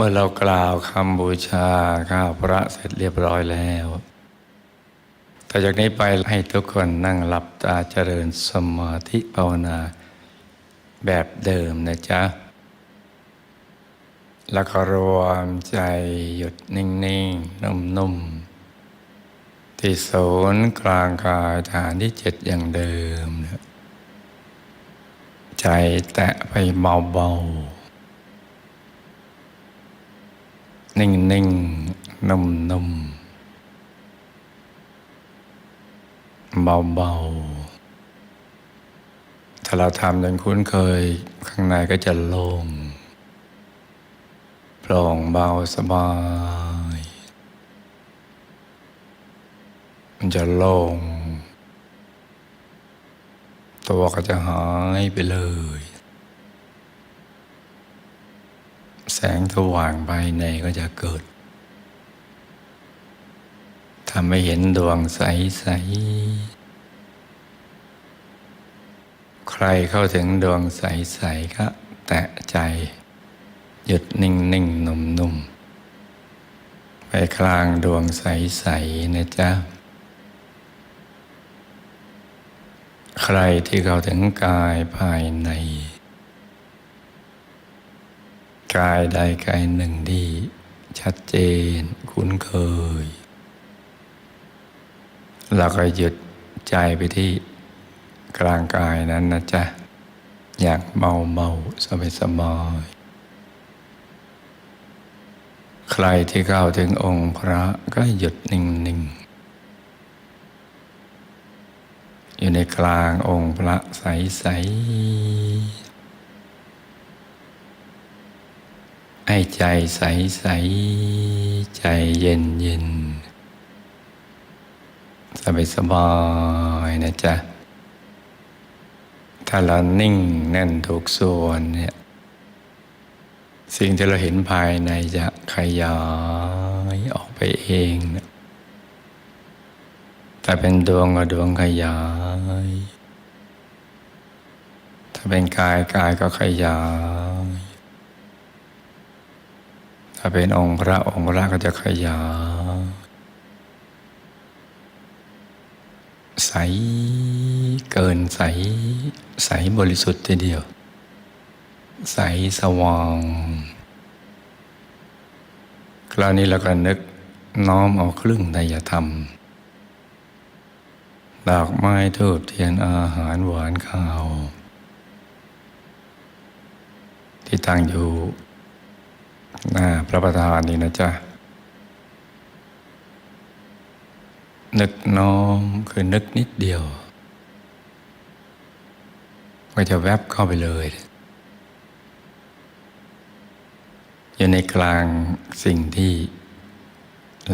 เมื่อเรากล่าวคำบูชาข้าวพระเสร็จเรียบร้อยแล้วต่อจากนี้ไปให้ทุกคนนั่งหลับตาเจริญสมาธิภาวนาแบบเดิมนะจ๊ะ แล้วก็รวมใจหยุดนิ่งๆนุ่มๆ ที่ศูนย์กลางกายฐานที่เจ็ดอย่างเดิมนะใจแตะไปเบาๆ นิ่งๆนุ่มๆเบาๆถ้าเราทำจนคุ้นเคย ข้างในก็จะโล่งโปร่งเบาสบาย มันจะโล่งตัวก็จะหายไปเลย แสงสว่างภายในก็จะเกิดทำให้เห็นดวงใส ๆ ใครเข้าถึงดวงใส ๆ ก็แตะใจ หยุดนิ่งนิ่งนุ่มนุ่มไปกลางดวงใส ๆ นะจ๊ะ ใครที่เข้าถึงกายภายใน กายใดกายหนึ่งที่ชัดเจนคุ้นเคย เราก็หยุดใจไปที่กลางกายนั้นนะจ๊ะ อย่างเบาเบาสบายสบายใครที่เข้าถึงองค์พระก็หยุดนิ่งนิ่งอยู่ในกลางองค์พระใสใส ให้ใจใสใสใจเย็นเย็นสบายสบายนะจ๊ะ ถ้าเรานิ่งแน่นถูกส่วนเนี่ย สิ่งที่เราเห็นภายในจะขยายออกไปเองนะถ้าเป็นดวงก็ดวงขยาย ถ้าเป็นกายกายก็ขยาย ถ้าเป็นองค์พระองค์พระก็จะขยายใสเกินใส ใสบริสุทธิ์ทีเดียว ใสสว่างคราวนี้เราก็นึกน้อมเอาครึ่งไตยธรรมดอกไม้ทูบเทียนอาหารหวานข้าว ที่ตั้งอยู่ หน้าพระประธานนี่นะจ๊ะ นึกน้อมคือนึกนิดเดียว ก็จะแวบเข้าไปเลย อยู่ในกลางสิ่งที่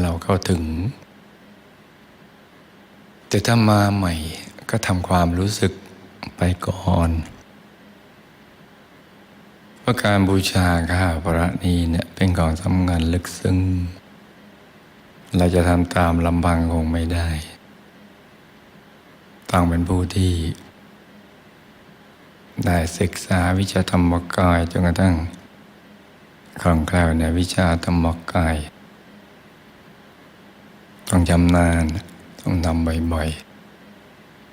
เราเข้าถึง แต่ถ้ามาใหม่ก็ทำความรู้สึกไปก่อน พราะการบูชาข้าพระนี้เนี่ยเป็นของสำคัญลึกซึ้ง เราจะทำตามลำพังคงไม่ได้ ต้องเป็นผู้ที่ ได้ศึกษาวิชาธรรมกายจนกระทั่งคล่องแคล่วในวิชาธรรมกาย ต้องจำนาน ต้องทำบ่อย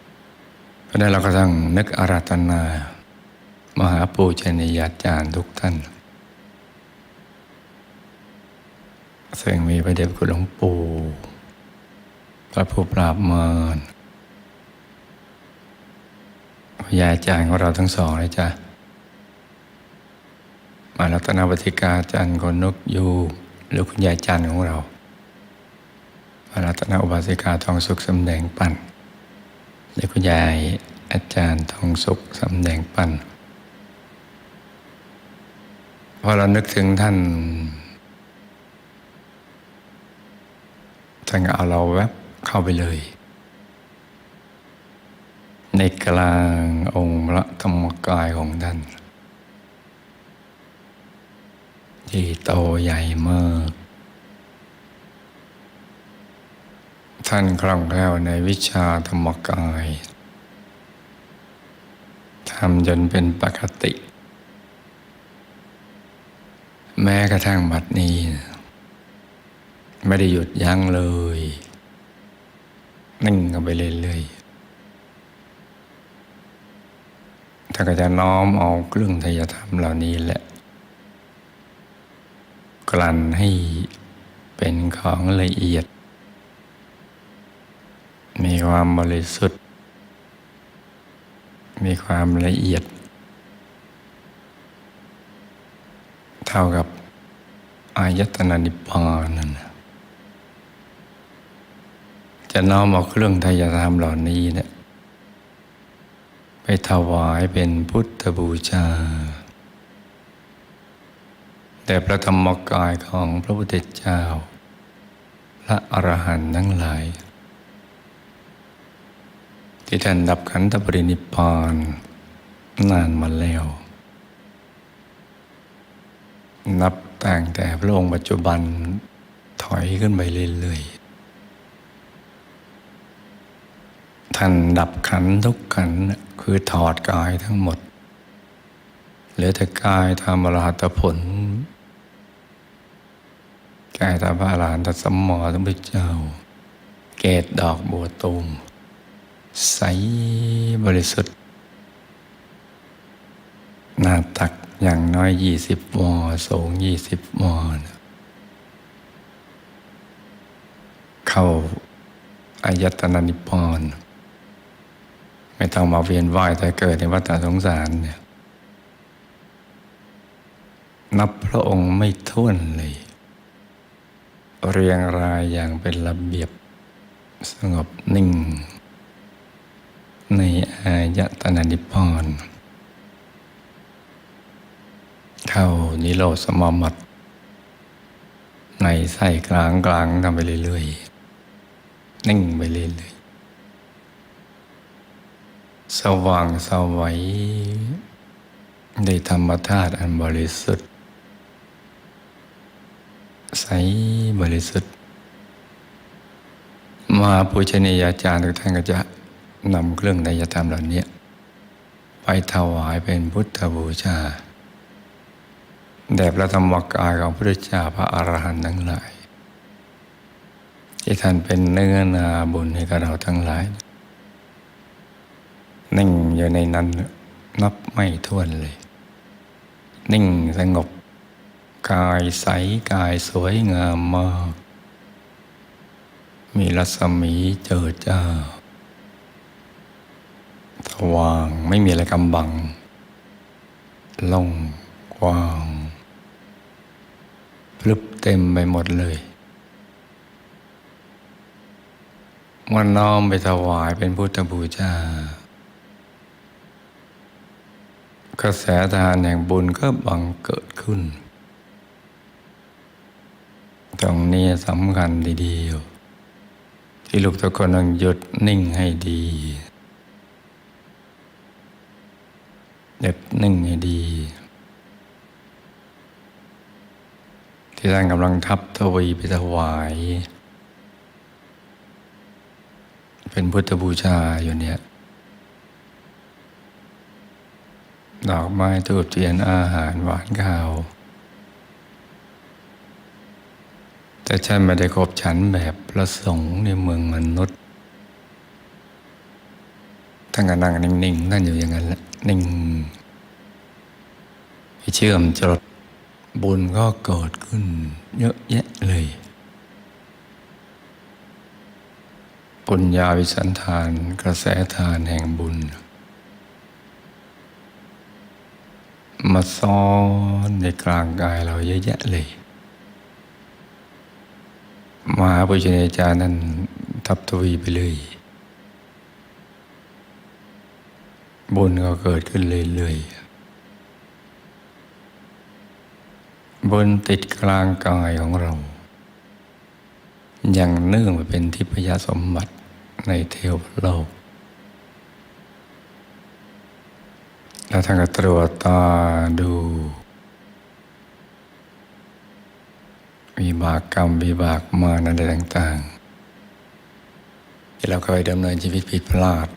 ๆเพราะนั้นเราก็ต้องนึกอาราธนา มหาปูชนียาจารย์ทุกท่านซึ่งมีพระเดชคุณหลวงปู่พระผู้ปราบมารพยาอาจารย์ของเราทั้งสองเลยจ้ะมารัตนวัติกาจันทร์คนนกยูหรือคุณยายจันทร์ของเรา มารัตนอุบาสิกาทองสุขสำแดงปั่นหรือคุณยายอาจารย์ทองสุขสำแดงปั่น พอเรานึกถึงท่านท่านก็เอาเราแวบเข้าไปเลย ในกลางองค์พระธรรมกายของท่านที่โตใหญ่มาก ท่านคล่องแคล่วในวิชาธรรมกายทำจนเป็นปกติ แม้กระทั่งบัดนี้ ไม่ได้หยุดยั้งเลย นิ่งกันไปเรื่อยๆถ้าก็จะน้อมเอาเครื่องทยธรรมเหล่านี้แหละ กลั่นให้เป็นของละเอียด มีความบริสุทธิ์ มีความละเอียด เท่ากับอายตนะนิพพานนั่นน่ะจะน้อมเอาเครื่องทายธรรมเหล่านี้เนี่ยไปถวายเป็นพุทธบูชาแต่พระธรรมกายของพระพุทธเจ้า พระอรหันต์ทั้งหลาย ที่ท่านดับขันธปรินิพพานนานมาแล้ว นับตั้งแต่พระองค์ปัจจุบันถอยขึ้นไปเรื่อยๆ ท่านดับขันทุกขันคือถอดกายทั้งหมด เหลือแต่กายทำอรหัตผล กายทำพระอรหันตสมมาสัมพุทธเจ้า เกตดอกบัวตูม ใสบริสุทธิ์หน้าตัก อย่างน้อยยี่สิบวอสูงยี่สิบวอนะเข้าอายตนะนิพพานไม่ต้องมาเวียนว่ายแต่เกิดในวัฏสงสารเนี่ยนับพระองค์ไม่ท้วนเลย เรียงรายอย่างเป็นระเบียบสงบนิ่ง ในอายตนะนิพพาน เข้านิโรธสมามัตในไส้กลางกลางทำไปเรื่อยๆ นิ่งไปเรื่อยๆ สว่างสวัยได้ธรรมธาตุอันบริสุทธิ์ ใสบริสุทธิ์ มาปุชนียาจารย์ทุกท่านก็จะนำเครื่องไตรยธรรมเหล่านี้ไปถวายเป็นพุทธบูชา แด่พระธรรมกายของพระพุทธเจ้าพระอรหันต์ทั้งหลาย ที่ท่านเป็นเนื้อนาบุญให้กับเราทั้งหลาย นิ่งอยู่ในนั้นนับไม่ถ้วนเลย นิ่งสงบ กายใสกายสวยงามมาก มีรัศมีเจิดจ้าสว่างไม่มีอะไรกำบังล่งกว้าง เต็มไปหมดเลยวันน้อมไปถวายเป็นพุทธบูชากระแสทานแห่งบุญก็บังเกิดขึ้น ตรงนี้สำคัญทีเดียวที่ลูกทุกคนต้องหยุดนิ่งให้ดีหยุดนิ่งให้ดี ที่ท่านกำลังทับทวีไปถวาย เป็นพุทธบูชาอยู่เนี่ยดอกไม้ทูบเทียนอาหารหวานข้าว แต่ฉันไม่ได้คบฉันแบบประสงค์ในเมืองมนุษย์ท่านก็นั่งนิ่งๆนั่นอยู่อย่างนั้นแหละนิ่งเชื่อมจด บุญก็เกิดขึ้นเยอะแยะเลย ปุญญาวิสันทานกระแสทานแห่งบุญ มาซ้อนในกลางกายเราเยอะแยะเลย มหาปุญญาจารย์นั้นทับทวีไปเลย บุญก็เกิดขึ้นเรื่อยๆ บุญติดกลางกายของเรา ยังเนื่องไปเป็นทิพยสมบัติในเทวโลก แล้วท่านก็ตรวจตาดูวิบากกรรมวิบากมารอะไรต่างๆ ที่เราเคยดำเนินชีวิตผิดพลาด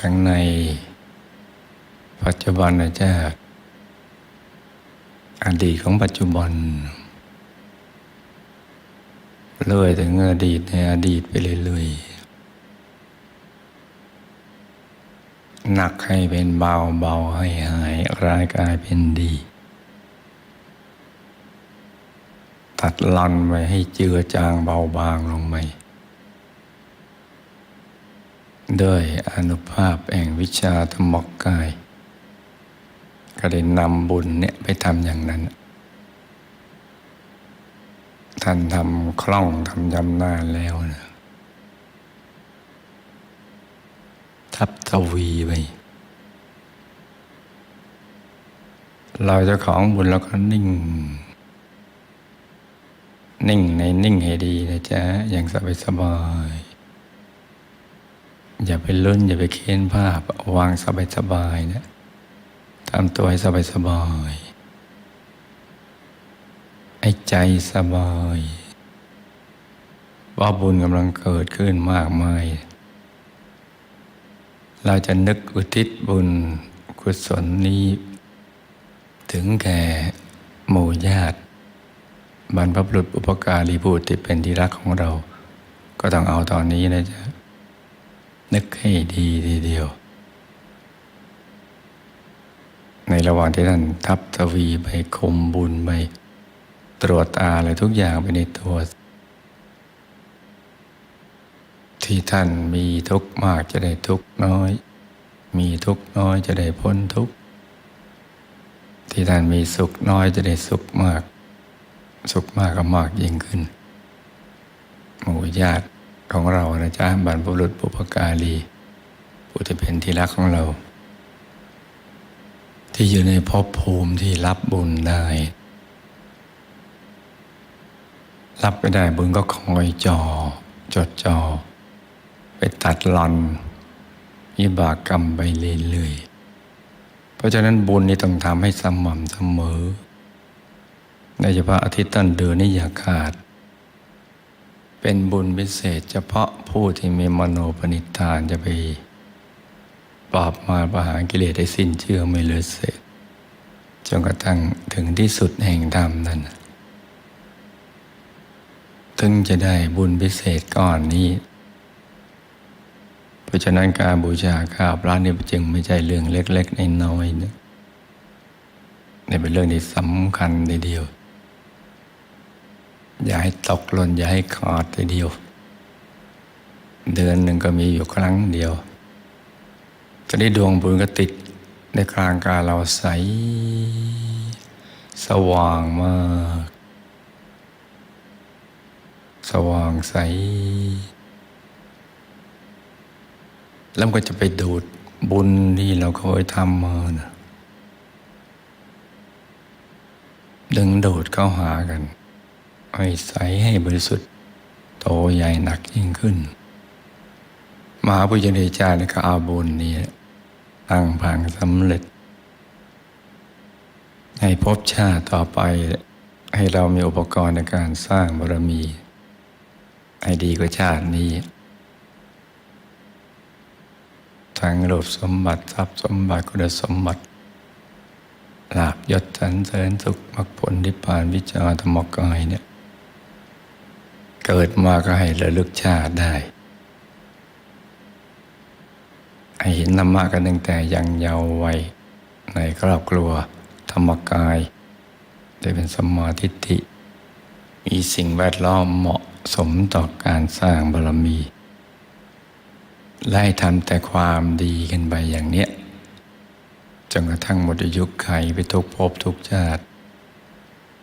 ทั้งในปัจจุบันชาติ อดีตของปัจจุบันเลื่อยถึงอดีตในอดีตไปเรื่อยๆหนักให้เป็นเบาเบาให้หายร้ายกลายเป็นดี ตัดลันไปให้เจือจางเบาบางลงไปด้วยอนุภาพแห่งวิชาธรรมกาย ก็ได้นำบุญเนี่ยไปทำอย่างนั้น ท่านทำคล่องทำยำนานแล้วนะทับทวีไปเราจ้าของบุญแล้วก็นิ่ง นิ่งในนิ่งให้ดีนะจ๊ะ อย่างสบายสบายอย่าไปลุ้นอย่าไปเค้นภาพวางสบายสบายนะ ทำตัวให้สบายสบายๆไอ้ใจสบายว่าบุญกำลังเกิดขึ้นมากมาย เราจะนึกอุทิศบุญกุศลนี้ ถึงแก่หมู่ญาติ บรรพบุรุษอุปการีบุตรที่เป็นที่รักของเรา ก็ต้องเอาตอนนี้นะจ๊ะนึกให้ดีทีเดียว ใน ระหว่างที่ท่านทับทวีไปคมบุญไปตรวจตาอะไรทุกอย่างไปในตัว ที่ท่านมีทุกข์มากจะได้ทุกข์น้อย มีทุกข์น้อยจะได้พ้นทุกข์ที่ท่านมีสุขน้อยจะได้สุขมาก สุขมากก็มากยิ่งขึ้นหมู่ญาติของเรานะจ๊ะบรรพบุรุษบุพการีผู้ที่เป็นที่รักของเรา ที่อยู่ในภพภูมิที่รับบุญได้ รับไม่ได้บุญก็คอยจอ จดจอ ไปตัดหลอนวิบากกรรมไปเรื่อยๆเพราะฉะนั้นบุญนี่ต้องทำให้สม่ำเสมอโดยเฉพาะอาทิตย์ต้นเดือนนี่อย่าขาด เป็นบุญพิเศษเฉพาะผู้ที่มีมโนปณิธานจะไป ปราบมารประหารกิเลสได้สิ้นเชื่อไม่เหลือเศษจนกระทั่งถึงที่สุดแห่งธรรมนั้นถึงจะได้บุญพิเศษก้อนนี้ เพราะฉะนั้นการบูชาข้าวพระนี่จึงไม่ใช่เรื่องเล็กๆในน้อยนะนี่เป็นเรื่องที่สำคัญทีเดียว อย่าให้ตกหล่นอย่าให้ขาดทีเดียว เดือนหนึ่งก็มีอยู่ครั้งเดียว จะได้ดวงบุญก็ติดในกลางกายเราใส สว่างมาก สว่างใส แล้วมันก็จะไปดูดบุญที่เราเคยทำมานะดึงดูดเข้าหากันให้ใสให้บริสุทธิ์ โตใหญ่หนักยิ่งขึ้น มหาปุญญเดชาเนี่ยก็เอาบุญนี้ ตั้งพังสำเร็จ ให้พบชาติต่อไป ให้เรามีอุปกรณ์ในการสร้างบารมี ให้ดีกว่าชาตินี้ ทั้งรูปสมบัติทรัพย์สมบัติคุณสมบัติลาบยศสรรเสริญสุขมรรคผลนิพพานวิจารธรรมกายเนี่ย เกิดมาก็ให้ระลึกชาติได้ ให้เห็นธรรมะกันตั้งแต่ยังเยาว์วัยในครอบครัวธรรมกาย ได้เป็นสมาทิฏฐิมีสิ่งแวดล้อมเหมาะสมต่อการสร้างบารมีไล่ทำแต่ความดีกันไปอย่างเนี้ยจนกระทั่งหมดอายุไขไปทุกภพทุกชาติ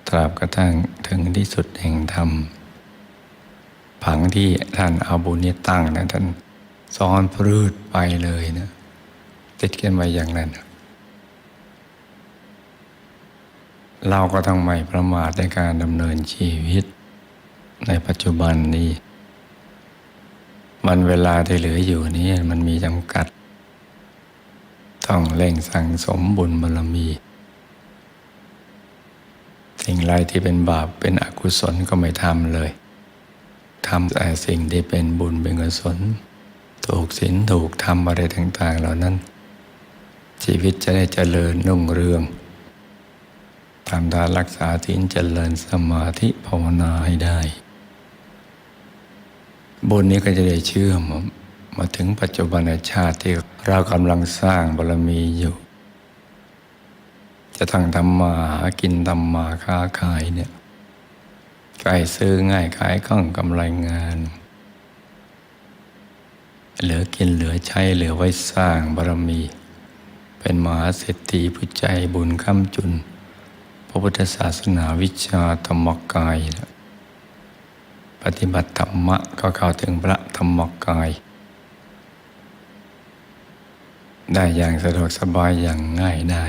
ตราบกระทั่งถึงที่สุดแห่งธรรม ผังที่ท่านเอาบุญนี้ตั้งนะท่าน ซ้อนพืดไปเลยนะติดกันไว้อย่างนั้น เราก็ต้องไม่ประมาทในการดำเนินชีวิต ในปัจจุบันนี้ มันเวลาที่เหลืออยู่นี้มันมีจำกัด ต้องเร่งสั่งสมบุญบารมี สิ่งไรที่เป็นบาปเป็นอกุศลก็ไม่ทำเลยทำแต่สิ่งที่เป็นบุญเป็นกุศล ถูกศีลถูกธรรมอะไรต่าง ๆ เหล่านั้น ชีวิตจะได้เจริญรุ่งเรืองทำทานรักษาศีลเจริญสมาธิภาวนาให้ได้บุญนี้ก็จะได้เชื่อมมาถึงปัจจุบันชาติที่เรากำลังสร้างบารมีอยู่ จะทั้งทำมาหากินทำมาค้าขายเนี่ยใกล้ซื้อง่ายขายคล่องกำไรงาน เหลือกินเหลือใช้เหลือไว้สร้างบารมี เป็นมหาเศรษฐีผู้ใจบุญค้ำจุน พระพุทธศาสนาวิชาธรรมกาย ปฏิบัติธรรมะก็เข้าถึงพระธรรมกาย ได้อย่างสะดวกสบายอย่างง่ายได้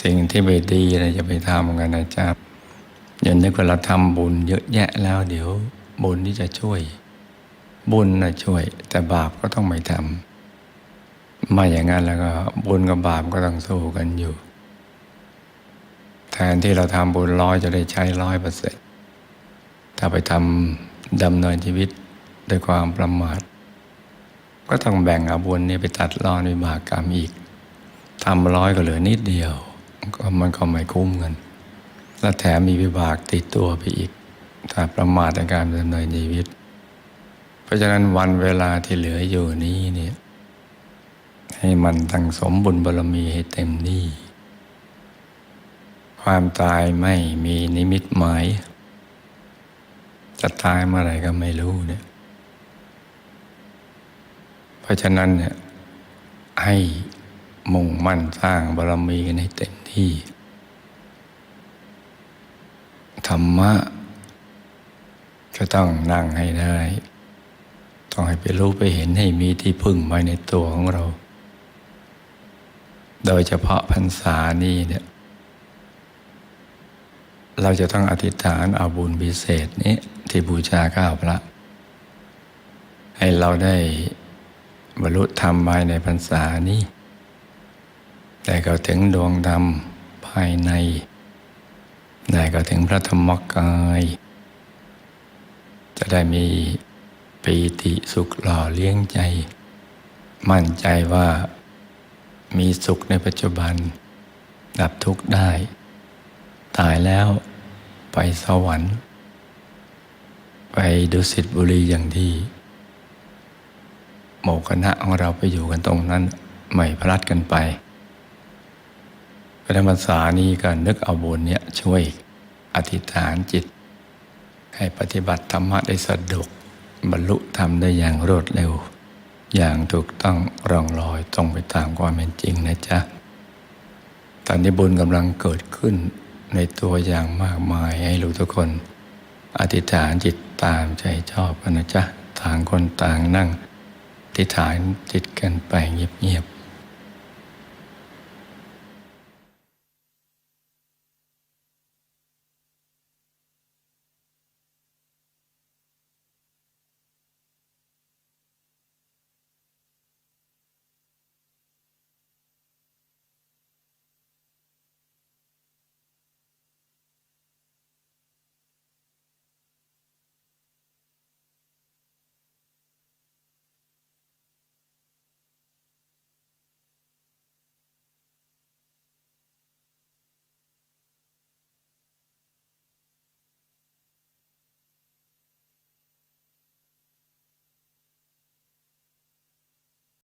สิ่งที่ไม่ดีนะจะไปทำกันนะจ๊ะอย่านึกว่าเราทำบุญเยอะแยะแล้วเดี๋ยว บุญที่จะช่วย บุญนะช่วย แต่บาปก็ต้องไม่ทำไม่อย่างนั้นแล้วก็ บุญกับบาปก็ต้องสู้กันอยู่ แทนที่เราทำบุญร้อยจะได้ใช้ร้อยเปอร์เซ็นต์ถ้าไปทำดำเนินชีวิตด้วยความประมาทก็ต้องแบ่งเอาบุญนี้ไปตัดรอนวิบากกรรมอีกทำร้อยก็เหลือนิดเดียว ก็มันก็ไม่คุ้มเงิน และแถมมีวิบากติดตัวไปอีก ถ้าประมาทในการดำเนินชีวิต เพราะฉะนั้นวันเวลาที่เหลืออยู่นี้เนี่ยให้มันตั้งสมบุญบารมีให้เต็มที่ความตายไม่มีนิมิตหมาย จะตายเมื่อไหร่ก็ไม่รู้เนี่ย เพราะฉะนั้นเนี่ยให้มุ่งมั่นสร้างบารมีกันให้เต็มที่ ธรรมะ ก็ต้องนั่งให้ได้ ต้องให้ไปรู้ไปเห็นให้มีที่พึ่งไว้ในตัวของเรา โดยเฉพาะพรรษานี้เนี่ย เราจะต้องอธิษฐานเอาบุญพิเศษนี้ที่บูชาข้าวพระ ให้เราได้บรรลุธรรมภายในพรรษานี้ได้เข้าถึงดวงธรรมภายใน ได้เข้าถึงพระธรรมกาย จะได้มีปีติสุขหล่อเลี้ยงใจ มั่นใจว่ามีสุขในปัจจุบัน ดับทุกข์ได้ ตายแล้วไปสวรรค์ ไปดุสิตบุรีอย่างที่หมู่คณะของเราไปอยู่กันตรงนั้นไม่พลัดกันไปพระธรรมษานี้ก็นึกเอาบุญเนี้ยช่วยอธิษฐานจิต ให้ปฏิบัติธรรมะได้สะดวกบรรลุธรรมได้อย่างรวดเร็ว อย่างถูกต้องร่องรอยตรงไปตามความเป็นจริงนะจ๊ะตอนนี้บุญกำลังเกิดขึ้นในตัวอย่างมากมายให้รู้ทุกคน อธิษฐานจิตตามใจชอบกันนะจ๊ะ ต่างคนต่างนั่งอธิษฐานจิตกันไปเงียบ